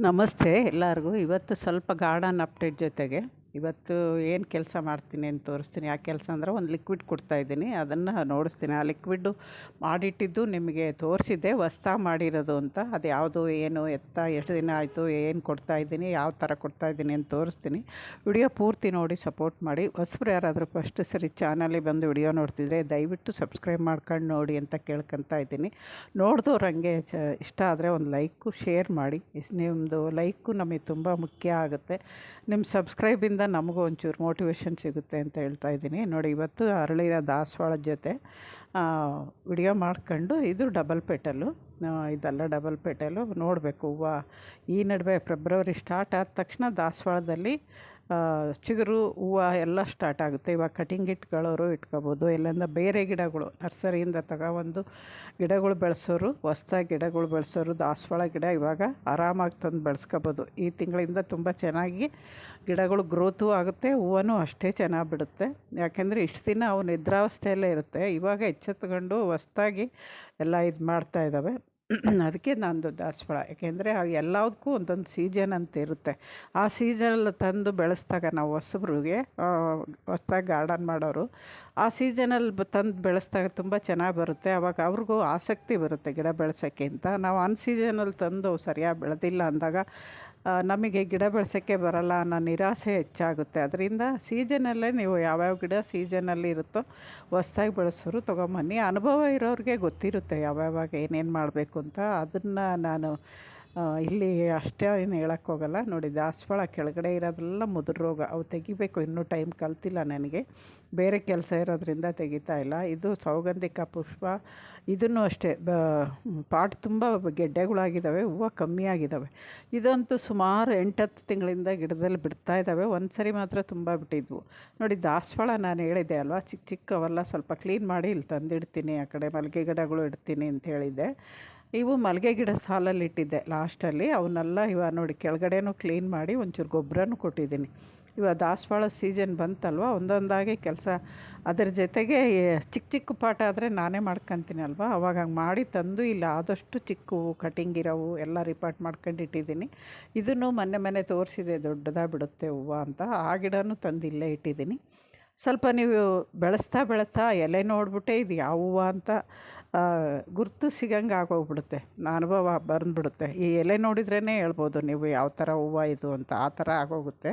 ನಮಸ್ತೆ ಎಲ್ಲರಿಗೂ. ಇವತ್ತು ಸ್ವಲ್ಪ ಗಾರ್ಡನ್ ಅಪ್ಡೇಟ್ ಜೊತೆಗೆ ಇವತ್ತು ಏನು ಕೆಲಸ ಮಾಡ್ತೀನಿ ಅಂತ ತೋರಿಸ್ತೀನಿ. ಆ ಕೆಲಸ ಅಂದರೆ ಒಂದು ಲಿಕ್ವಿಡ್ ಕೊಡ್ತಾ ಇದ್ದೀನಿ. ಅದನ್ನು ನೋಡಿಸ್ತೀನಿ. ಆ ಲಿಕ್ವಿಡ್ಡು ಮಾಡಿಟ್ಟಿದ್ದು ನಿಮಗೆ ತೋರಿಸಿದ್ದೆ. ಹೊಸ್ತಾ ಮಾಡಿರೋದು ಅಂತ. ಅದು ಯಾವುದು, ಏನು, ಎತ್ತ, ಎಷ್ಟು ದಿನ ಆಯಿತು, ಏನು ಕೊಡ್ತಾ ಇದ್ದೀನಿ, ಯಾವ ಥರ ಕೊಡ್ತಾಯಿದ್ದೀನಿ ಅಂತ ತೋರಿಸ್ತೀನಿ. ವಿಡಿಯೋ ಪೂರ್ತಿ ನೋಡಿ ಸಪೋರ್ಟ್ ಮಾಡಿ. ಹೊಸಬ್ರು ಯಾರಾದರೂ ಫಸ್ಟ್ ಸರಿ ಚಾನಲಿಗೆ ಬಂದು ವಿಡಿಯೋ ನೋಡ್ತಿದ್ರೆ ದಯವಿಟ್ಟು ಸಬ್ಸ್ಕ್ರೈಬ್ ಮಾಡ್ಕೊಂಡು ನೋಡಿ ಅಂತ ಕೇಳ್ಕೊತಾ ಇದ್ದೀನಿ. ನೋಡಿದವ್ರು ಹಂಗೆ ಚ, ಇಷ್ಟ ಆದರೆ ಒಂದು ಲೈಕು ಶೇರ್ ಮಾಡಿ. ನಿಮ್ಮದು ಲೈಕು ನಮಗೆ ತುಂಬ ಮುಖ್ಯ ಆಗುತ್ತೆ. ನಿಮ್ಮ ಸಬ್ಸ್ಕ್ರೈಬಿಂದ ನಮಗೂ ಒಂಚೂರು ಮೋಟಿವೇಶನ್ ಸಿಗುತ್ತೆ ಅಂತ ಹೇಳ್ತಾ ಇದ್ದೀನಿ. ನೋಡಿ, ಇವತ್ತು ಅರಳಿರೋ ದಾಸವಾಳದ ಜೊತೆ ವಿಡಿಯೋ ಮಾಡ್ಕೊಂಡು ಇದು ಡಬಲ್ ಪೆಟಲು ಇದೆಲ್ಲ ಡಬಲ್ ಪೆಟಲು ನೋಡಬೇಕು, ಹೂವು ಈ ನಡುವೆ ಫೆಬ್ರವರಿ ಸ್ಟಾರ್ಟ್ ಆದ ತಕ್ಷಣ ದಾಸವಾಳದಲ್ಲಿ ಚಿಗುರು, ಹೂವು ಎಲ್ಲ ಸ್ಟಾರ್ಟ್ ಆಗುತ್ತೆ. ಇವಾಗ ಕಟಿಂಗ್ ಇಟ್ಕೊಳ್ಳೋರು ಇಟ್ಕೋಬೋದು. ಇಲ್ಲಿಂದ ಬೇರೆ ಗಿಡಗಳು, ನರ್ಸರಿಯಿಂದ ತಗೊಬಂದು ಗಿಡಗಳು ಬೆಳೆಸೋರು, ಹೊಸ್ದಾಗಿ ಗಿಡಗಳು ಬೆಳೆಸೋರು, ದಾಸವಾಳ ಗಿಡ ಇವಾಗ ಆರಾಮಾಗಿ ತಂದು ಬೆಳೆಸ್ಕೋಬೋದು. ಈ ತಿಂಗಳಿಂದ ತುಂಬ ಚೆನ್ನಾಗಿ ಗಿಡಗಳು ಗ್ರೋತು ಆಗುತ್ತೆ, ಹೂವನೂ ಅಷ್ಟೇ ಚೆನ್ನಾಗಿ ಬಿಡುತ್ತೆ. ಯಾಕೆಂದರೆ ಇಷ್ಟು ದಿನ ಅವು ನಿದ್ರಾವಸ್ಥೆಯಲ್ಲೇ ಇರುತ್ತೆ. ಇವಾಗ ಎಚ್ಚೆತ್ಕೊಂಡು ಹೊಸ್ದಾಗಿ ಎಲ್ಲ ಇದು ಮಾಡ್ತಾ ಇದ್ದಾವೆ ಅದಕ್ಕೆ ನಂದು ದಾಸವಾಳ ಯಾಕೆಂದರೆ ಅವು ಎಲ್ಲದಕ್ಕೂ ಒಂದೊಂದು ಸೀಸನ್ ಅಂತ ಇರುತ್ತೆ. ಆ ಸೀಸನಲ್ಲಿ ತಂದು ಬೆಳೆಸ್ದಾಗ ನಾವು ಹೊಸಬ್ರಿಗೆ ಹೊಸ್ದಾಗಿ ಗಾರ್ಡನ್ ಮಾಡೋರು, ಆ ಸೀಸನಲ್ಲಿ ತಂದು ಬೆಳೆಸ್ದಾಗ ತುಂಬ ಚೆನ್ನಾಗಿ ಬರುತ್ತೆ. ಆವಾಗ ಅವ್ರಿಗೂ ಆಸಕ್ತಿ ಬರುತ್ತೆ ಗಿಡ ಬೆಳೆಸೋಕ್ಕಿಂತ ನಾವು ಅನ್ ಸೀಸನಲ್ಲಿ ತಂದು ಸರಿಯಾಗಿ ಬೆಳೆದಿಲ್ಲ ಅಂದಾಗ ನಮಗೆ ಗಿಡ ಬೆಳೆಸೋಕ್ಕೆ ಬರಲ್ಲ ಅನ್ನೋ ನಿರಾಸೆ ಹೆಚ್ಚಾಗುತ್ತೆ. ಅದರಿಂದ ಸೀಸನಲ್ಲೇ ನೀವು ಯಾವ್ಯಾವ ಗಿಡ ಸೀಸನಲ್ಲಿ ಇರುತ್ತೋ ಹೊಸ್ದಾಗಿ ಬೆಳೆಸೋರು ತೊಗೊಂಬನ್ನಿ. ಅನುಭವ ಇರೋರಿಗೆ ಗೊತ್ತಿರುತ್ತೆ ಯಾವ್ಯಾವಾಗ ಏನೇನು ಮಾಡಬೇಕು ಅಂತ. ಅದನ್ನು ನಾನು ಇಲ್ಲಿ ಅಷ್ಟೇ ಏನು ಹೇಳಕ್ಕೆ ಹೋಗಲ್ಲ. ನೋಡಿ, ದಾಸವಾಳ ಕೆಳಗಡೆ ಇರೋದೆಲ್ಲ ಮುದ್ರ ರೋಗ. ಅವು ತೆಗಿಬೇಕು. ಇನ್ನೂ ಟೈಮ್ ಕಲ್ತಿಲ್ಲ ನನಗೆ. ಬೇರೆ ಕೆಲಸ ಇರೋದ್ರಿಂದ ತೆಗಿತಾ ಇಲ್ಲ. ಇದು ಸೌಗಂಧಿಕ ಪುಷ್ಪ. ಇದನ್ನು ಅಷ್ಟೇ. ಬ, ಪಾಟ್ ತುಂಬ ಗೆಡ್ಡೆಗಳಾಗಿದ್ದಾವೆ. ಹೂವು ಕಮ್ಮಿ ಆಗಿದ್ದಾವೆ ಇದಂತೂ ಸುಮಾರು ಎಂಟತ್ತು ತಿಂಗಳಿಂದ ಗಿಡದಲ್ಲಿ ಬಿಡ್ತಾ ಇದ್ದಾವೆ. ಒಂದು ಸರಿ ಮಾತ್ರ ತುಂಬ ಬಿಟ್ಟಿದ್ವು. ನೋಡಿ, ದಾಸವಾಳ ನಾನು ಹೇಳಿದ್ದೆ ಅಲ್ವಾ? ಚಿಕ್ಕ ಚಿಕ್ಕವೆಲ್ಲ ಸ್ವಲ್ಪ ಕ್ಲೀನ್ ಮಾಡಿ ಇಲ್ಲಿ ತಂದಿಡ್ತೀನಿ. ಆ ಕಡೆ ಮಲ್ಲಿಗೆ ಗಿಡಗಳು ಇಡ್ತೀನಿ ಅಂತ ಹೇಳಿದ್ದೆ. ಇವು ಮಲ್ಲಿಗೆ ಗಿಡ ಸಾಲಲ್ಲಿ ಇಟ್ಟಿದ್ದೆ ಲಾಸ್ಟಲ್ಲಿ. ಅವನ್ನೆಲ್ಲ ಇವ ನೋಡಿ ಕೆಳಗಡೆನೂ ಕ್ಲೀನ್ ಮಾಡಿ ಒಂಚೂರು ಗೊಬ್ಬರನೂ ಕೊಟ್ಟಿದ್ದೀನಿ. ಇವಾಗ ದಾಸವಾಳ ಸೀಸನ್ ಬಂತಲ್ವ? ಒಂದೊಂದಾಗಿ ಕೆಲಸ. ಅದರ ಜೊತೆಗೆ ಚಿಕ್ಕ ಚಿಕ್ಕ ಪಾಠ ಆದರೆ ನಾನೇ ಮಾಡ್ಕೊತೀನಿ ಅಲ್ವಾ? ಅವಾಗ ಹಂಗೆ ಮಾಡಿ ತಂದು ಇಲ್ಲ ಆದಷ್ಟು ಚಿಕ್ಕವು ಕಟಿಂಗ್ ಇರೋವು ಎಲ್ಲ ರಿಪಾರ್ಟ್ ಮಾಡ್ಕೊಂಡು ಇಟ್ಟಿದ್ದೀನಿ. ಇದನ್ನು ಮೊನ್ನೆ ಮೊನ್ನೆ ತೋರಿಸಿದೆ ದೊಡ್ಡದಾಗಿ ಬಿಡುತ್ತೆ ಹೂವು ಅಂತ. ಆ ಗಿಡನೂ ತಂದು ಇಲ್ಲೇ ಇಟ್ಟಿದ್ದೀನಿ. ಸ್ವಲ್ಪ ನೀವು ಬೆಳೆಸ್ತಾ ಬೆಳೆಸ್ತಾ ಎಲೆ ನೋಡಿಬಿಟ್ಟೆ ಇದು ಯಾವ ಹೂವು ಅಂತ ಗುರುತು ಸಿಗಂಗೆ ಆಗೋಗ್ಬಿಡುತ್ತೆ. ಅನುಭವ ಬಂದುಬಿಡುತ್ತೆ. ಈ ಎಲೆ ನೋಡಿದ್ರೇ ಹೇಳ್ಬೋದು ನೀವು ಯಾವ ಥರ ಹೂವು ಇದು ಅಂತ, ಆ ಥರ ಆಗೋಗುತ್ತೆ.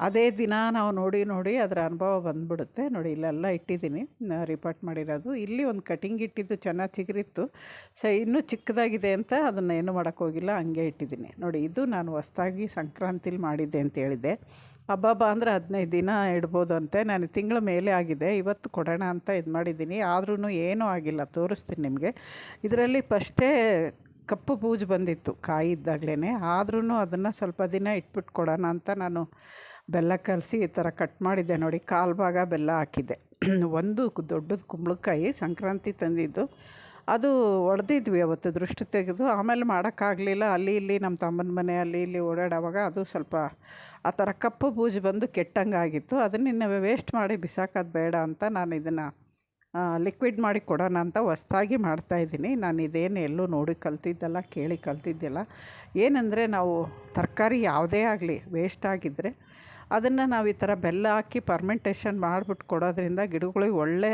ಅದೇ ದಿನ ನಾವು ನೋಡಿ ನೋಡಿ ಅದರ ಅನುಭವ ಬಂದುಬಿಡುತ್ತೆ. ನೋಡಿ, ಇಲ್ಲೆಲ್ಲ ಇಟ್ಟಿದ್ದೀನಿ. ರಿಪೋರ್ಟ್ ಮಾಡಿರೋದು. ಇಲ್ಲಿ ಒಂದು ಕಟಿಂಗ್ ಇಟ್ಟಿದ್ದು ಚೆನ್ನಾಗಿ ಚಿಗುರಿತ್ತು. ಸೊ, ಇನ್ನೂ ಚಿಕ್ಕದಾಗಿದೆ ಅಂತ ಅದನ್ನು ಏನು ಮಾಡೋಕ್ಕೋಗಿಲ್ಲ, ಹಂಗೆ ಇಟ್ಟಿದ್ದೀನಿ. ನೋಡಿ, ಇದು ನಾನು ಹೊಸ್ದಾಗಿ ಸಂಕ್ರಾಂತಿಲಿ ಮಾಡಿದ್ದೆ ಅಂತ ಹೇಳಿದ್ದೆ. ಹಬ್ಬ ಅಂದರೆ ಹದಿನೈದು ದಿನ ಇಡ್ಬೋದು ಅಂತೆ. ನಾನು ತಿಂಗಳ ಮೇಲೆ ಆಗಿದೆ. ಇವತ್ತು ಕೊಡೋಣ ಅಂತ ಇದು ಮಾಡಿದ್ದೀನಿ. ಆದ್ರೂ ಏನೂ ಆಗಿಲ್ಲ. ತೋರಿಸ್ತೀನಿ ನಿಮಗೆ. ಇದರಲ್ಲಿ ಫಸ್ಟೇ ಕಪ್ಪು ಬೂಜು ಬಂದಿತ್ತು ಕಾಯಿ ಇದ್ದಾಗಲೇ ಆದ್ರೂ ಅದನ್ನು ಸ್ವಲ್ಪ ದಿನ ಇಟ್ಬಿಟ್ಟು ಕೊಡೋಣ ಅಂತ ನಾನು ಬೆಲ್ಲ ಕಲಸಿ ಈ ಥರ ಕಟ್ ಮಾಡಿದ್ದೆ ನೋಡಿ. ಕಾಲು ಭಾಗ ಬೆಲ್ಲ ಹಾಕಿದ್ದೆ ಒಂದು ದೊಡ್ಡದು ಕುಂಬಳಕಾಯಿ ಸಂಕ್ರಾಂತಿ ತಂದಿದ್ದು. ಅದು ಒಡೆದಿದ್ವಿ ಅವತ್ತು ದೃಷ್ಟಿ ತೆಗೆದು. ಆಮೇಲೆ ಮಾಡೋಕ್ಕಾಗಲಿಲ್ಲ. ಅಲ್ಲಿ ಇಲ್ಲಿ ನಮ್ಮ ತಮ್ಮನ ಮನೆ, ಅಲ್ಲಿ ಇಲ್ಲಿ ಓಡಾಡೋವಾಗ ಅದು ಸ್ವಲ್ಪ ಆ ಥರ ಕಪ್ಪು ಬೂಜು ಬಂದು ಕೆಟ್ಟಂಗೆ ಆಗಿತ್ತು ಅದನ್ನು ಇನ್ನು ವೇಸ್ಟ್ ಮಾಡಿ ಬಿಸಾಕೋದು ಬೇಡ ಅಂತ ನಾನು ಇದನ್ನು ಲಿಕ್ವಿಡ್ ಮಾಡಿ ಕೊಡೋಣ ಅಂತ ಹೊಸ್ದಾಗಿ ಮಾಡ್ತಾಯಿದ್ದೀನಿ ನಾನು ಇದೇನು ಎಲ್ಲೂ ನೋಡಿ ಕಲ್ತಿದ್ದಲ್ಲ, ಕೇಳಿ ಕಲ್ತಿದ್ದಿಲ್ಲ. ಏನಂದರೆ ನಾವು ತರಕಾರಿ ಯಾವುದೇ ಆಗಲಿ ವೇಸ್ಟ್ ಆಗಿದ್ದರೆ ಅದನ್ನು ನಾವು ಈ ಥರ ಬೆಲ್ಲ ಹಾಕಿ ಪರ್ಮೆಂಟೇಷನ್ ಮಾಡಿಬಿಟ್ಟು ಕೊಡೋದ್ರಿಂದ ಗಿಡಗಳಿಗೆ ಒಳ್ಳೆ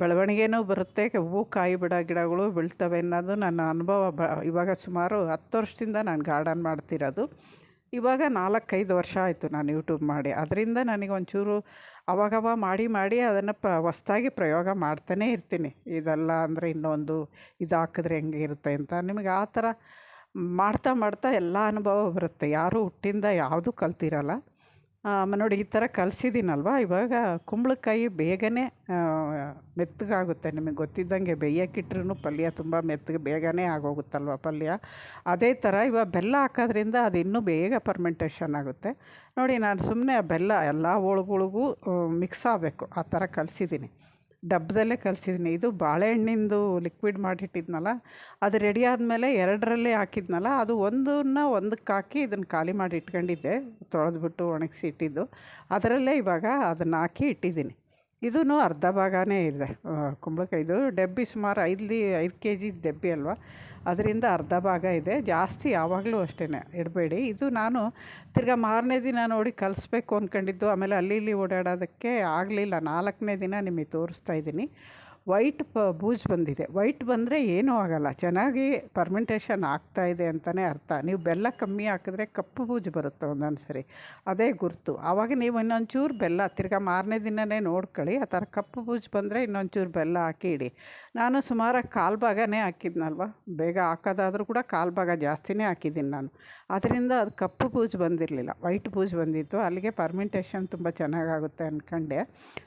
ಬೆಳವಣಿಗೆನೂ ಬರುತ್ತೆ, ಹೂವು ಕಾಯಿ ಬಿಡ ಗಿಡಗಳು ಬೀಳ್ತವೆ ಅನ್ನೋದು ನನ್ನ ಅನುಭವ. ಬ, ಇವಾಗ ಸುಮಾರು ಹತ್ತು ವರ್ಷದಿಂದ ನಾನು ಗಾರ್ಡನ್ ಮಾಡ್ತಿರೋದು. ಇವಾಗ ನಾಲ್ಕೈದು ವರ್ಷ ಆಯಿತು ನಾನು ಯೂಟ್ಯೂಬ್ ಮಾಡಿ. ಅದರಿಂದ ನನಗೆ ಒಂಚೂರು ಅವಾಗವ ಮಾಡಿ ಮಾಡಿ ಅದನ್ನು ಪ, ಹೊಸ್ದಾಗಿ ಪ್ರಯೋಗ ಮಾಡ್ತಾನೇ ಇರ್ತೀನಿ. ಇದೆಲ್ಲ ಅಂದರೆ ಇನ್ನೊಂದು ಇದು ಹಾಕಿದ್ರೆ ಹೆಂಗೆ ಇರುತ್ತೆ ಅಂತ. ನಿಮಗೆ ಆ ಥರ ಮಾಡ್ತಾ ಮಾಡ್ತಾ ಎಲ್ಲ ಅನುಭವ ಬರುತ್ತೆ. ಯಾರೂ ಹುಟ್ಟಿಂದ ಯಾವುದೂ ಕಲ್ತಿರಲ್ಲ. ನೋಡಿ ಈ ಥರ ಕಲಸಿದ್ದೀನಲ್ವ? ಇವಾಗ ಕುಂಬಳಕಾಯಿ ಬೇಗನೆ ಮೆತ್ತಗಾಗುತ್ತೆ. ನಿಮಗೆ ಗೊತ್ತಿದ್ದಂಗೆ ಬೇಯಕ್ಕಿಟ್ರೂ ಪಲ್ಯ ತುಂಬ ಮೆತ್ತಗೆ ಬೇಗನೆ ಆಗೋಗುತ್ತಲ್ವ ಪಲ್ಯ? ಅದೇ ಥರ ಇವಾಗ ಬೆಲ್ಲ ಹಾಕೋದ್ರಿಂದ ಅದು ಇನ್ನೂ ಬೇಗ ಪರ್ಮೆಂಟೇಷನ್ ಆಗುತ್ತೆ. ನೋಡಿ, ನಾನು ಸುಮ್ಮನೆ ಬೆಲ್ಲ ಎಲ್ಲ ಹೋಳುಗಳಿಗೂ ಮಿಕ್ಸ್ ಆಗಬೇಕು. ಆ ಥರ ಕಲಸಿದ್ದೀನಿ. ಡಬ್ಬದಲ್ಲೇ ಕಲಸಿದ್ದೀನಿ ಇದು ಬಾಳೆಹಣ್ಣಿಂದು ಲಿಕ್ವಿಡ್ ಮಾಡಿಟ್ಟಿದ್ನಲ್ಲ, ಅದು ರೆಡಿ ಆದಮೇಲೆ ಎರಡರಲ್ಲೇ ಹಾಕಿದ್ನಲ್ಲ, ಅದು ಒಂದನ್ನು ಒಂದಕ್ಕೆ ಹಾಕಿ ಇದನ್ನು ಖಾಲಿ ಮಾಡಿ ಇಟ್ಕೊಂಡಿದ್ದೆ, ತೊಳೆದ್ಬಿಟ್ಟು ಒಣಗಿಸಿ ಇಟ್ಟಿದ್ದು. ಅದರಲ್ಲೇ ಇವಾಗ ಅದನ್ನು ಹಾಕಿ ಇಟ್ಟಿದ್ದೀನಿ. ಇದೂ ಅರ್ಧ ಭಾಗನೇ ಇದೆ. ಕುಂಬಳಕಾಯಿದು ಡಬ್ಬಿ ಸುಮಾರು ಐದು ಐದು ಕೆ ಜಿ ಡಬ್ಬಿ ಅಲ್ವಾ? ಅದರಿಂದ ಅರ್ಧ ಭಾಗ ಇದೆ. ಜಾಸ್ತಿ ಯಾವಾಗಲೂ ಅಷ್ಟೇ ಇಡಬೇಡಿ. ಇದು ನಾನು ತಿರ್ಗಾ ಮಾರನೇ ದಿನ ನೋಡಿ ಕಲಿಸ್ಬೇಕು ಅಂದ್ಕೊಂಡಿದ್ದು ಆಮೇಲೆ ಅಲ್ಲಿ ಇಲ್ಲಿ ಓಡಾಡೋದಕ್ಕೆ ಆಗಲಿಲ್ಲ. ನಾಲ್ಕನೇ ದಿನ ನಿಮಗೆ ತೋರಿಸ್ತಾ ಇದ್ದೀನಿ. ವೈಟ್ ಪ ಬೂಜ್ ಬಂದಿದೆ. ವೈಟ್ ಬಂದರೆ ಏನೂ ಆಗೋಲ್ಲ. ಚೆನ್ನಾಗಿ ಪರ್ಮೆಂಟೇಷನ್ ಆಗ್ತಾ ಇದೆ ಅಂತಲೇ ಅರ್ಥ. ನೀವು ಬೆಲ್ಲ ಕಮ್ಮಿ ಹಾಕಿದ್ರೆ ಕಪ್ಪು ಬೂಜು ಬರುತ್ತೆ ಒಂದೊಂದು ಸರಿ. ಅದೇ ಗುರುತು. ಆವಾಗ ನೀವು ಇನ್ನೊಂಚೂರು ಬೆಲ್ಲ, ತಿರ್ಗಾ ಮಾರನೇ ದಿನವೇ ನೋಡ್ಕೊಳ್ಳಿ. ಆ ಥರ ಕಪ್ಪು ಬೂಜು ಬಂದರೆ ಇನ್ನೊಂಚೂರು ಬೆಲ್ಲ ಹಾಕಿ ಇಡಿ. ನಾನು ಸುಮಾರಾಗಿ ಕಾಲು ಭಾಗನೇ ಹಾಕಿದ್ನಲ್ವ? ಬೇಗ ಹಾಕೋದಾದರೂ ಕೂಡ ಕಾಲು ಭಾಗ ಜಾಸ್ತಿನೇ ಹಾಕಿದ್ದೀನಿ ನಾನು. ಅದರಿಂದ ಅದು ಕಪ್ಪು ಬೂಜು ಬಂದಿರಲಿಲ್ಲ. ವೈಟ್ ಬೂಜು ಬಂದಿತ್ತು. ಅಲ್ಲಿಗೆ ಪರ್ಮೆಂಟೇಷನ್ ತುಂಬ ಚೆನ್ನಾಗಾಗುತ್ತೆ ಅಂದ್ಕೊಂಡೆ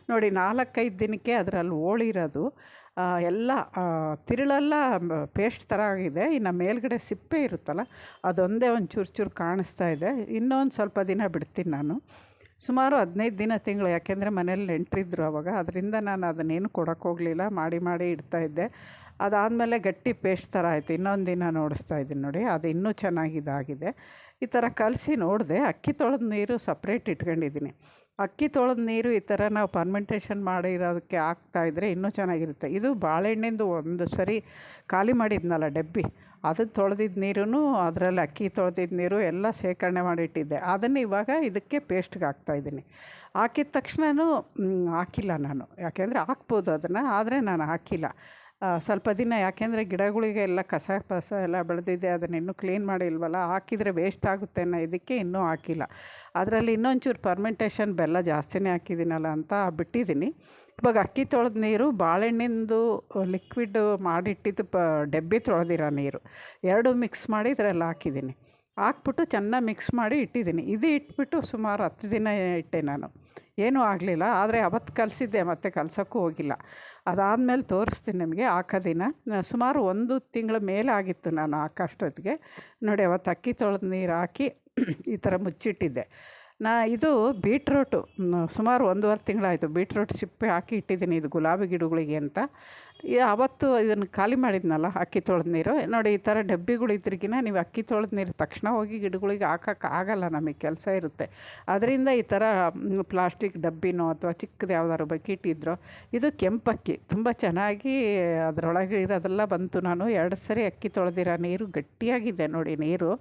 ನೋಡಿ ನಾಲ್ಕೈದು ದಿನಕ್ಕೆ ಅದರಲ್ಲಿ ಓಳಿರೋದು ಎಲ್ಲ ತಿರುಳೆಲ್ಲ ಪೇಸ್ಟ್ ಥರ ಆಗಿದೆ. ಇನ್ನು ಮೇಲ್ಗಡೆ ಸಿಪ್ಪೆ ಇರುತ್ತಲ್ಲ, ಅದೊಂದೇ ಒಂದು ಚೂರು ಚೂರು ಕಾಣಿಸ್ತಾ ಇದೆ. ಇನ್ನೊಂದು ಸ್ವಲ್ಪ ದಿನ ಬಿಡ್ತೀನಿ ನಾನು. ಸುಮಾರು ಹದಿನೈದು ದಿನ ತಿಂಗಳು, ಯಾಕೆಂದರೆ ಮನೇಲಿ ನೆಂಟರಿದ್ರು ಅವಾಗ. ಅದರಿಂದ ನಾನು ಅದನ್ನೇನು ಕೊಡೋಕ್ಕೋಗಲಿಲ್ಲ ಮಾಡಿ ಮಾಡಿ ಇಡ್ತಾಯಿದ್ದೆ ಅದಾದಮೇಲೆ ಗಟ್ಟಿ ಪೇಸ್ಟ್ ಥರ ಆಯಿತು. ಇನ್ನೊಂದು ದಿನ ನೋಡಿಸ್ತಾ ಇದ್ದೀನಿ ನೋಡಿ. ಅದು ಇನ್ನೂ ಚೆನ್ನಾಗಿ ಇದಾಗಿದೆ. ಈ ಥರ ಕಲಸಿ ನೋಡಿದೆ. ಅಕ್ಕಿ ತೊಳೆದ ನೀರು ಸಪ್ರೇಟ್ ಇಟ್ಕೊಂಡಿದ್ದೀನಿ. ಅಕ್ಕಿ ತೊಳೆದ ನೀರು ಈ ಥರ ನಾವು ಪರ್ಮೆಂಟೇಷನ್ ಮಾಡಿರೋದಕ್ಕೆ ಹಾಕ್ತಾಯಿದ್ರೆ ಇನ್ನೂ ಚೆನ್ನಾಗಿರುತ್ತೆ. ಇದು ಬಾಳೆಹಣ್ಣಿಂದು ಒಂದು ಸರಿ ಖಾಲಿ ಮಾಡಿದ್ನಲ್ಲ ಡಬ್ಬಿ ಅದು ತೊಳೆದಿದ್ದ ನೀರೂ ಅದರಲ್ಲಿ ಅಕ್ಕಿ ತೊಳೆದಿದ್ದ ನೀರು ಎಲ್ಲ ಶೇಖರಣೆ ಮಾಡಿಟ್ಟಿದ್ದೆ ಅದನ್ನು ಇವಾಗ ಇದಕ್ಕೆ ಪೇಸ್ಟ್ಗೆ ಹಾಕ್ತಾಯಿದ್ದೀನಿ ಹಾಕಿದ ತಕ್ಷಣವೂ ಹಾಕಿಲ್ಲ ನಾನು. ಯಾಕೆಂದರೆ ಹಾಕ್ಬೋದು ಅದನ್ನು, ಆದರೆ ನಾನು ಹಾಕಿಲ್ಲ. ಸ್ವಲ್ಪ ದಿನ ಯಾಕೆಂದರೆ ಗಿಡಗಳಿಗೆ ಎಲ್ಲ ಕಸ ಪಸ ಎಲ್ಲ ಬೆಳೆದಿದೆ, ಅದನ್ನು ಇನ್ನೂ ಕ್ಲೀನ್ ಮಾಡಿಲ್ವಲ್ಲ, ಹಾಕಿದರೆ ವೇಸ್ಟ್ ಆಗುತ್ತೆ ಅನ್ನೋ ಇದಕ್ಕೆ ಇನ್ನೂ ಹಾಕಿಲ್ಲ. ಅದರಲ್ಲಿ ಇನ್ನೊಂಚೂರು ಪರ್ಮೆಂಟೇಷನ್ ಬೆಲ್ಲ ಜಾಸ್ತಿನೇ ಹಾಕಿದ್ದೀನಲ್ಲ ಅಂತ ಬಿಟ್ಟಿದ್ದೀನಿ. ಇವಾಗ ಅಕ್ಕಿ ತೊಳೆದ ನೀರು, ಬಾಳೆಹಣ್ಣಿಂದು ಲಿಕ್ವಿಡ್ ಮಾಡಿಟ್ಟಿದ್ದು ಪ, ಡಬ್ಬಿ ತೊಳೆದಿರೋ ನೀರು, ಎರಡು ಮಿಕ್ಸ್ ಮಾಡಿ ಇದರಲ್ಲಿ ಹಾಕಿದ್ದೀನಿ. ಹಾಕ್ಬಿಟ್ಟು ಚೆನ್ನಾಗಿ ಮಿಕ್ಸ್ ಮಾಡಿ ಇಟ್ಟಿದ್ದೀನಿ. ಇದು ಇಟ್ಬಿಟ್ಟು ಸುಮಾರು ಹತ್ತು ದಿನ ಇಟ್ಟೆ ನಾನು. ಏನೂ ಆಗಲಿಲ್ಲ, ಆದರೆ ಅವತ್ತು ಕಲಿಸಿದ್ದೆ, ಮತ್ತೆ ಕಲ್ಸೋಕ್ಕೂ ಹೋಗಿಲ್ಲ. ಅದಾದಮೇಲೆ ತೋರಿಸ್ತೀನಿ ನಿಮಗೆ ಹಾಕೋ ದಿನ. ಸುಮಾರು ಒಂದು ತಿಂಗಳ ಮೇಲೆ ಆಗಿತ್ತು ನಾನು ಹಾಕೋಷ್ಟೊತ್ತಿಗೆ ನೋಡಿ, ಅವತ್ತು ಅಕ್ಕಿ ತೊಳೆದು ನೀರು ಹಾಕಿ ಈ ಥರ ಮುಚ್ಚಿಟ್ಟಿದ್ದೆ. ನಾ ಇದು ಬೀಟ್ರೋಟು. ಸುಮಾರು ಒಂದೂವರೆ ತಿಂಗಳಾಯಿತು. ಬೀಟ್ರೋಟ್ ಸಿಪ್ಪೆ ಹಾಕಿ ಇಟ್ಟಿದ್ದೀನಿ, ಇದು ಗುಲಾಬಿ ಗಿಡಗಳಿಗೆ ಅಂತ. ಆವತ್ತು ಇದನ್ನು ಖಾಲಿ ಮಾಡಿದ್ನಲ್ಲ, ಅಕ್ಕಿ ತೊಳೆದ ನೀರು. ನೋಡಿ, ಈ ಥರ ಡಬ್ಬಿಗಳು ಇದ್ರಿಗಿನ ನೀವು ಅಕ್ಕಿ ತೊಳೆದ ನೀರು ತಕ್ಷಣ ಹೋಗಿ ಗಿಡಗಳಿಗೆ ಹಾಕೋಕ್ಕೆ ಆಗಲ್ಲ, ನಮಗೆ ಕೆಲಸ ಇರುತ್ತೆ. ಅದರಿಂದ ಈ ಥರ ಪ್ಲಾಸ್ಟಿಕ್ ಡಬ್ಬಿನೋ ಅಥವಾ ಚಿಕ್ಕದು ಯಾವ್ದಾದ್ರು ಬಕೆಟ್ ಇದ್ರೋ ಇದು ಕೆಂಪಕ್ಕಿ. ತುಂಬ ಚೆನ್ನಾಗಿ ಅದರೊಳಗೆ ಇರೋದೆಲ್ಲ ಬಂತು. ನಾನು ಎರಡು ಸರಿ ಅಕ್ಕಿ ತೊಳೆದಿರೋ ನೀರು ಗಟ್ಟಿಯಾಗಿದೆ ನೋಡಿ, ನೀರು.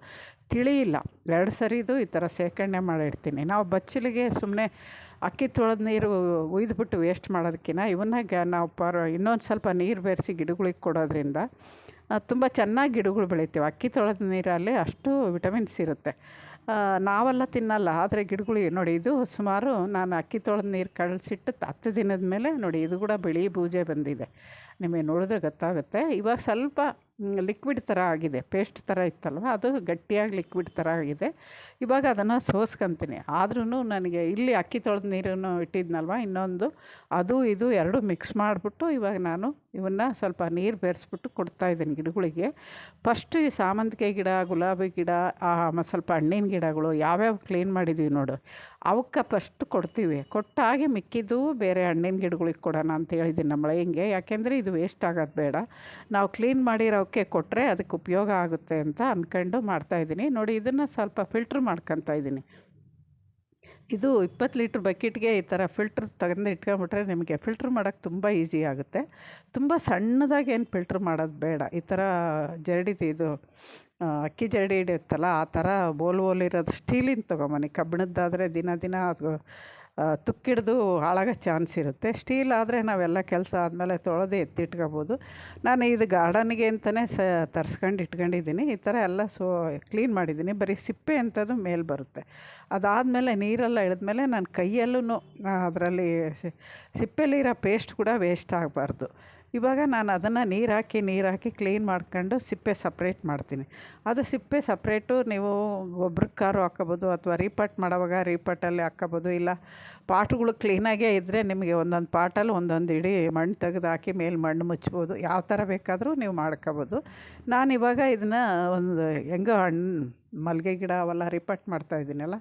ತಿಳಿಯಿಲ್ಲ. ಎರಡು ಸರಿದು ಈ ಥರ ಶೇಖರಣೆ ಮಾಡಿಡ್ತೀನಿ. ನಾವು ಬಚ್ಚಲಿಗೆ ಸುಮ್ಮನೆ ಅಕ್ಕಿ ತೊಳೆದ ನೀರು ಉಯ್ದುಬಿಟ್ಟು ವೇಸ್ಟ್ ಮಾಡೋದಕ್ಕಿಂತ ಇವನ್ನ ನಾವು ಪರ ಇನ್ನೊಂದು ಸ್ವಲ್ಪ ನೀರು ಬೆರೆಸಿ ಗಿಡಗಳಿಗೆ ಕೊಡೋದ್ರಿಂದ ತುಂಬ ಚೆನ್ನಾಗಿ ಗಿಡಗಳು ಬೆಳಿತೀವಿ. ಅಕ್ಕಿ ತೊಳೆದ ನೀರಲ್ಲಿ ಅಷ್ಟು ವಿಟಮಿನ್ಸ್ ಇರುತ್ತೆ. ನಾವೆಲ್ಲ ತಿನ್ನಲ್ಲ, ಆದರೆ ಗಿಡಗಳಿಗೆ ನೋಡಿ ಇದು ಸುಮಾರು ನಾನು ಅಕ್ಕಿ ತೊಳೆದ ನೀರು ಕಳಿಸಿಟ್ಟು ಹತ್ತು ದಿನದ ಮೇಲೆ ನೋಡಿ ಇದು ಕೂಡ ಬಿಳಿ ಬೂಜೆ ಬಂದಿದೆ. ನಿಮಗೆ ನೋಡಿದ್ರೆ ಗೊತ್ತಾಗುತ್ತೆ. ಇವಾಗ ಸ್ವಲ್ಪ ಲಿಕ್ವಿಡ್ ಥರ ಆಗಿದೆ. ಪೇಸ್ಟ್ ಥರ ಇತ್ತಲ್ವ? ಅದು ಗಟ್ಟಿಯಾಗಿ ಲಿಕ್ವಿಡ್ ಥರ ಆಗಿದೆ. ಇವಾಗ ಅದನ್ನು ಸೋಸ್ಕೊತೀನಿ. ಆದ್ರೂ ನನಗೆ ಇಲ್ಲಿ ಅಕ್ಕಿ ತೊಳೆದ ನೀರನ್ನು ಇಟ್ಟಿದ್ನಲ್ವ? ಇನ್ನೊಂದು, ಅದು ಇದು ಎರಡು ಮಿಕ್ಸ್ ಮಾಡಿಬಿಟ್ಟು ಇವಾಗ ನಾನು ಇವನ್ನ ಸ್ವಲ್ಪ ನೀರು ಬೆರೆಸ್ಬಿಟ್ಟು ಕೊಡ್ತಾಯಿದ್ದೀನಿ ಗಿಡಗಳಿಗೆ. ಫಸ್ಟ್ ಈ ಸಾಮಂತಿಗೆ ಗಿಡ, ಗುಲಾಬಿ ಗಿಡ ಸ್ವಲ್ಪ ಹಣ್ಣಿನ ಗಿಡಗಳು ಯಾವ್ಯಾವ ಕ್ಲೀನ್ ಮಾಡಿದ್ದೀವಿ ನೋಡು. ಅವಕ್ಕೆ ಫಸ್ಟ್ ಕೊಡ್ತೀವಿ. ಕೊಟ್ಟಾಗೆ ಮಿಕ್ಕಿದ್ದು ಬೇರೆ ಹಣ್ಣಿನ ಗಿಡಗಳಿಗೆ ಕೊಡೋಣ ಅಂತ ಹೇಳಿದ್ದೀನಿ ನಮ್ಮ ಹಿಂಗೆ. ಯಾಕೆಂದರೆ ಇದು ವೇಸ್ಟ್ ಆಗೋದು ಬೇಡ. ನಾವು ಕ್ಲೀನ್ ಮಾಡಿರೋಕ್ಕೆ ಕೊಟ್ಟರೆ ಅದಕ್ಕೆ ಉಪಯೋಗ ಆಗುತ್ತೆ ಅಂತ ಅಂದ್ಕೊಂಡು ಮಾಡ್ತಾಯಿದ್ದೀನಿ ನೋಡಿ, ಇದನ್ನು ಸ್ವಲ್ಪ ಫಿಲ್ಟ್ರ್ ಮಾಡ್ಕೊತಾ ಇದ್ದೀನಿ. ಇದು ಇಪ್ಪತ್ತು ಲೀಟ್ರ್ ಬಕೆಟ್ಗೆ ಈ ಥರ ಫಿಲ್ಟ್ರ್ ತಗೊಂಡು ಇಟ್ಕೊಂಬಿಟ್ರೆ ನಿಮಗೆ ಫಿಲ್ಟ್ರ್ ಮಾಡೋಕ್ಕೆ ತುಂಬ ಈಸಿ ಆಗುತ್ತೆ. ತುಂಬ ಸಣ್ಣದಾಗಿ ಏನು ಫಿಲ್ಟ್ರ್ ಮಾಡೋದು ಬೇಡ. ಈ ಥರ ಜರಡಿ ಇದು ಅಕ್ಕಿ ಜರಡಿ ಹಿಡಿಯುತ್ತಲ್ಲ, ಆ ಥರ ಬೋಲ್ ಬೋಲ್ ಇರೋದು ಸ್ಟೀಲಿಂದ ತೊಗೊಂಬನ್ನಿ. ಕಬ್ಬಿಣದ್ದಾದರೆ ದಿನ ದಿನ ಅದು ತುಕ್ಕಿಡ್ದು ಹಾಳಾಗೋ ಚಾನ್ಸ್ ಇರುತ್ತೆ. ಸ್ಟೀಲ್ ಆದರೆ ನಾವೆಲ್ಲ ಕೆಲಸ ಆದಮೇಲೆ ತೊಳೆದು ಎತ್ತಿಟ್ಕೋಬೋದು. ನಾನು ಇದು ಗಾರ್ಡನ್ಗೆ ಅಂತಲೇ ಸ, ತರ್ಸ್ಕೊಂಡು ಇಟ್ಕೊಂಡಿದ್ದೀನಿ. ಈ ಥರ ಎಲ್ಲ ಸೋ, ಕ್ಲೀನ್ ಮಾಡಿದ್ದೀನಿ. ಬರೀ ಸಿಪ್ಪೆ ಅಂಥದ್ದು ಮೇಲೆ ಬರುತ್ತೆ. ಅದಾದಮೇಲೆ ನೀರೆಲ್ಲ ಇಳಿದ್ಮೇಲೆ ನಾನು ಕೈಯಲ್ಲೂ ಅದರಲ್ಲಿ ಸಿಪ್ಪೆಲಿರೋ ಪೇಸ್ಟ್ ಕೂಡ ವೇಸ್ಟ್ ಆಗಬಾರ್ದು. ಇವಾಗ ನಾನು ಅದನ್ನು ನೀರು ಹಾಕಿ ನೀರು ಹಾಕಿ ಕ್ಲೀನ್ ಮಾಡ್ಕೊಂಡು ಸಿಪ್ಪೆ ಸಪ್ರೇಟ್ ಮಾಡ್ತೀನಿ. ಅದು ಸಿಪ್ಪೆ ಸಪ್ರೇಟು ನೀವು ಗೊಬ್ಬರಕ್ಕಾರು ಹಾಕ್ಕೋಬೋದು ಅಥವಾ ರೀಪಾಟ್ ಮಾಡೋವಾಗ ರೀಪಾಟಲ್ಲಿ ಹಾಕ್ಕೋಬೋದು ಇಲ್ಲ ಪಾಟ್ಗಳು ಕ್ಲೀನಾಗೇ ಇದ್ದರೆ ನಿಮಗೆ ಒಂದೊಂದು ಪಾಟಲ್ಲಿ ಒಂದೊಂದು ಇಡೀ ಮಣ್ಣು ತೆಗೆದು ಹಾಕಿ ಮೇಲೆ ಮಣ್ಣು ಮುಚ್ಬೋದು. ಯಾವ ಥರ ಬೇಕಾದರೂ ನೀವು ಮಾಡ್ಕೋಬೋದು. ನಾನು ಇವಾಗ ಇದನ್ನು ಒಂದು ಹೆಂಗೋ ಹಣ್ಣು, ಮಲ್ಲಿಗೆ ಗಿಡ ಅವೆಲ್ಲ ರಿಪೋರ್ಟ್ ಮಾಡ್ತಾಯಿದ್ದೀನಲ್ಲ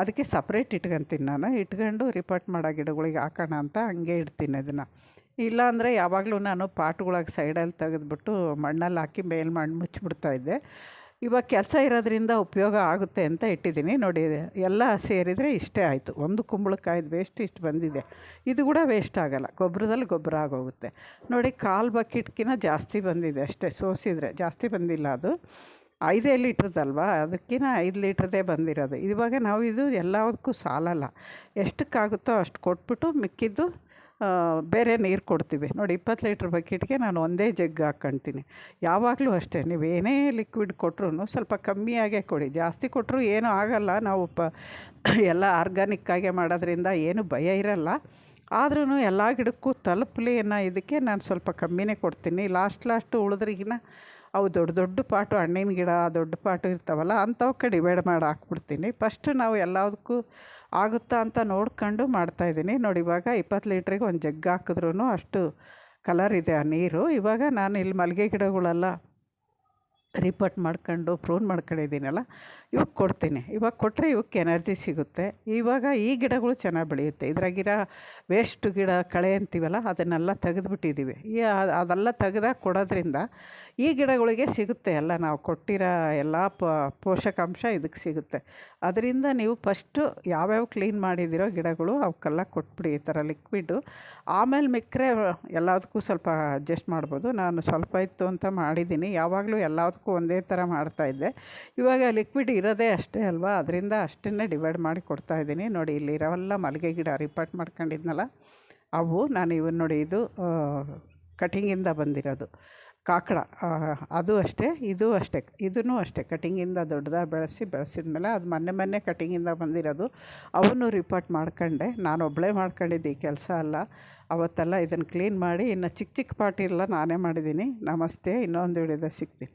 ಅದಕ್ಕೆ ಸಪ್ರೇಟ್ ಇಟ್ಕೊತೀನಿ ನಾನು. ಇಟ್ಕೊಂಡು ರಿಪೋರ್ಟ್ ಮಾಡೋ ಗಿಡಗಳಿಗೆ ಹಾಕೋಣ ಅಂತ ಹಂಗೆ ಇಡ್ತೀನಿ ಅದನ್ನು. ಇಲ್ಲಾಂದರೆ ಯಾವಾಗಲೂ ನಾನು ಪಾಟ್ಗಳಾಗಿ ಸೈಡಲ್ಲಿ ತೆಗೆದುಬಿಟ್ಟು ಮಣ್ಣಲ್ಲಿ ಹಾಕಿ ಮೇಲೆ ಮಣ್ಣು ಮುಚ್ಚಿಬಿಡ್ತಾಯಿದ್ದೆ ಇವಾಗ ಕೆಲಸ ಇರೋದ್ರಿಂದ ಉಪಯೋಗ ಆಗುತ್ತೆ ಅಂತ ಇಟ್ಟಿದ್ದೀನಿ. ನೋಡಿ, ಎಲ್ಲ ಸೇರಿದರೆ ಇಷ್ಟೇ ಆಯಿತು. ಒಂದು ಕುಂಬಳಕಾಯ್ದು ವೇಸ್ಟ್ ಇಷ್ಟು ಬಂದಿದೆ. ಇದು ಕೂಡ ವೇಸ್ಟ್ ಆಗೋಲ್ಲ. ಗೊಬ್ಬರದಲ್ಲಿ ಗೊಬ್ಬರ ಆಗೋಗುತ್ತೆ. ನೋಡಿ, ಕಾಲು ಬಕೆಟ್ಗಿನ ಜಾಸ್ತಿ ಬಂದಿದೆ ಅಷ್ಟೇ. ಸೋಸಿದರೆ ಜಾಸ್ತಿ ಬಂದಿಲ್ಲ ಅದು. ಐದೇ ಲೀಟ್ರದಲ್ವಾ? ಅದಕ್ಕಿಂತ ಐದು ಲೀಟ್ರದೇ ಬಂದಿರೋದು. ಇವಾಗ ನಾವು ಇದು ಎಲ್ಲದಕ್ಕೂ ಸಾಲಲ್ಲ. ಎಷ್ಟಕ್ಕಾಗುತ್ತೋ ಅಷ್ಟು ಕೊಟ್ಬಿಟ್ಟು ಮಿಕ್ಕಿದ್ದು ಬೇರೆ ನೀರು ಕೊಡ್ತೀವಿ. ನೋಡಿ, ಇಪ್ಪತ್ತು ಲೀಟ್ರ್ ಬಕೆಟ್ಗೆ ನಾನು ಒಂದೇ ಜಗ್ ಹಾಕ್ಕೊಳ್ತೀನಿ ಯಾವಾಗಲೂ ಅಷ್ಟೇ, ನೀವು ಏನೇ ಲಿಕ್ವಿಡ್ ಕೊಟ್ರೂ ಸ್ವಲ್ಪ ಕಮ್ಮಿಯಾಗೇ ಕೊಡಿ. ಜಾಸ್ತಿ ಕೊಟ್ಟರು ಏನೂ ಆಗೋಲ್ಲ. ನಾವು ಪ, ಎಲ್ಲ ಆರ್ಗಾನಿಕ್ಕಾಗೆ ಮಾಡೋದ್ರಿಂದ ಏನು ಭಯ ಇರಲ್ಲ. ಆದ್ರೂ ಎಲ್ಲ ಗಿಡಕ್ಕೂ ತಲುಪಲಿ ಅನ್ನೋ ಇದಕ್ಕೆ ನಾನು ಸ್ವಲ್ಪ ಕಮ್ಮಿನೇ ಕೊಡ್ತೀನಿ. ಲಾಸ್ಟ್ ಲಾಸ್ಟು ಉಳಿದ್ರಿಗಿನ ಅವು ದೊಡ್ಡ ದೊಡ್ಡ ಪಾಟು, ಹಣ್ಣಿನ ಗಿಡ ದೊಡ್ಡ ಪಾಟು ಇರ್ತಾವಲ್ಲ ಅಂಥವಕ್ಕೆ ಡಿವೈಡ್ ಮಾಡಿ ಹಾಕ್ಬಿಡ್ತೀನಿ. ಫಸ್ಟ್ ನಾವು ಎಲ್ಲದಕ್ಕೂ ಆಗುತ್ತಾ ಅಂತ ನೋಡ್ಕೊಂಡು ಮಾಡ್ತಾಯಿದ್ದೀನಿ ನೋಡಿ, ಇವಾಗ ಇಪ್ಪತ್ತು ಲೀಟ್ರಿಗೆ ಒಂದು ಜಗ್ ಹಾಕಿದ್ರೂ ಅಷ್ಟು ಕಲರ್ ಇದೆ ಆ ನೀರು. ಇವಾಗ ನಾನು ಇಲ್ಲಿ ಮಲ್ಲಿಗೆ ಗಿಡಗಳೆಲ್ಲ ರಿಪೋರ್ಟ್ ಮಾಡ್ಕೊಂಡು ಪ್ರೂನ್ ಮಾಡ್ಕೊಂಡಿದ್ದೀನಲ್ಲ, ಇವಾಗ ಕೊಡ್ತೀನಿ. ಇವಾಗ ಕೊಟ್ಟರೆ ಇವಕ್ಕೆ ಎನರ್ಜಿ ಸಿಗುತ್ತೆ. ಇವಾಗ ಈ ಗಿಡಗಳು ಚೆನ್ನಾಗಿ ಬೆಳೆಯುತ್ತೆ. ಇದ್ರಾಗಿರ ವೇಸ್ಟ್ ಗಿಡ, ಕಳೆ ಅಂತೀವಲ್ಲ, ಅದನ್ನೆಲ್ಲ ತೆಗೆದುಬಿಟ್ಟಿದ್ದೀವಿ. ಈ ಅದೆಲ್ಲ ತೆಗೆದಾಗ ಕೊಡೋದ್ರಿಂದ ಈ ಗಿಡಗಳಿಗೆ ಸಿಗುತ್ತೆ ಎಲ್ಲ ನಾವು ಕೊಟ್ಟಿರೋ ಎಲ್ಲ ಪೋಷಕಾಂಶ ಇದಕ್ಕೆ ಸಿಗುತ್ತೆ. ಅದರಿಂದ ನೀವು ಫಸ್ಟು ಯಾವ್ಯಾವ ಕ್ಲೀನ್ ಮಾಡಿದ್ದೀರೋ ಗಿಡಗಳು ಅವಕ್ಕೆಲ್ಲ ಕೊಟ್ಬಿಡಿ ಈ ಥರ ಲಿಕ್ವಿಡು ಆಮೇಲೆ ಮಿಕ್ಕರೆ ಎಲ್ಲದಕ್ಕೂ ಸ್ವಲ್ಪ ಅಡ್ಜಸ್ಟ್ ಮಾಡ್ಬೋದು. ನಾನು ಸ್ವಲ್ಪ ಇತ್ತು ಅಂತ ಮಾಡಿದ್ದೀನಿ. ಯಾವಾಗಲೂ ಎಲ್ಲದಕ್ಕೂ ಒಂದೇ ಥರ ಮಾಡ್ತಾಯಿದ್ದೆ ಇವಾಗ ಲಿಕ್ವಿಡ್ ಇರೋದೇ ಅಷ್ಟೇ ಅಲ್ವಾ? ಅದರಿಂದ ಅಷ್ಟನ್ನೇ ಡಿವೈಡ್ ಮಾಡಿ ಕೊಡ್ತಾಯಿದ್ದೀನಿ ನೋಡಿ, ಇಲ್ಲಿ ಇರೋವೆಲ್ಲ ಮಲ್ಲಿಗೆ ಗಿಡ ರಿಪಾರ್ಟ್ ಮಾಡ್ಕೊಂಡಿದ್ನಲ್ಲ, ಅವು ನಾನು ಇವನ್ನ ನೋಡಿ ಇದು ಕಟಿಂಗಿಂದ ಬಂದಿರೋದು. ಕಾಕಡ ಅದು ಅಷ್ಟೇ, ಇದು ಅಷ್ಟೇ ಇದೂ ಅಷ್ಟೇ, ಕಟಿಂಗಿಂದ ದೊಡ್ಡದಾಗಿ ಬೆಳೆಸಿ ಬೆಳೆಸಿದ ಮೇಲೆ ಅದು ಮೊನ್ನೆ ಮೊನ್ನೆ ಕಟಿಂಗಿಂದ ಬಂದಿರೋದು ಅವನ್ನು ರಿಪೋರ್ಟ್ ಮಾಡ್ಕೊಂಡೆ, ನಾನು ಒಬ್ಬಳೇ ಮಾಡ್ಕೊಂಡಿದ್ದೆ ಈ ಕೆಲಸ ಅಲ್ಲ, ಅವತ್ತೆಲ್ಲ ಇದನ್ನು ಕ್ಲೀನ್ ಮಾಡಿ, ಇನ್ನು ಚಿಕ್ಕ ಚಿಕ್ಕ ಪಾರ್ಟಿ ಎಲ್ಲ ನಾನೇ ಮಾಡಿದ್ದೀನಿ, ನಮಸ್ತೆ, ಇನ್ನೊಂದು ಹಿಡಿದ ಸಿಗ್ತೀನಿ.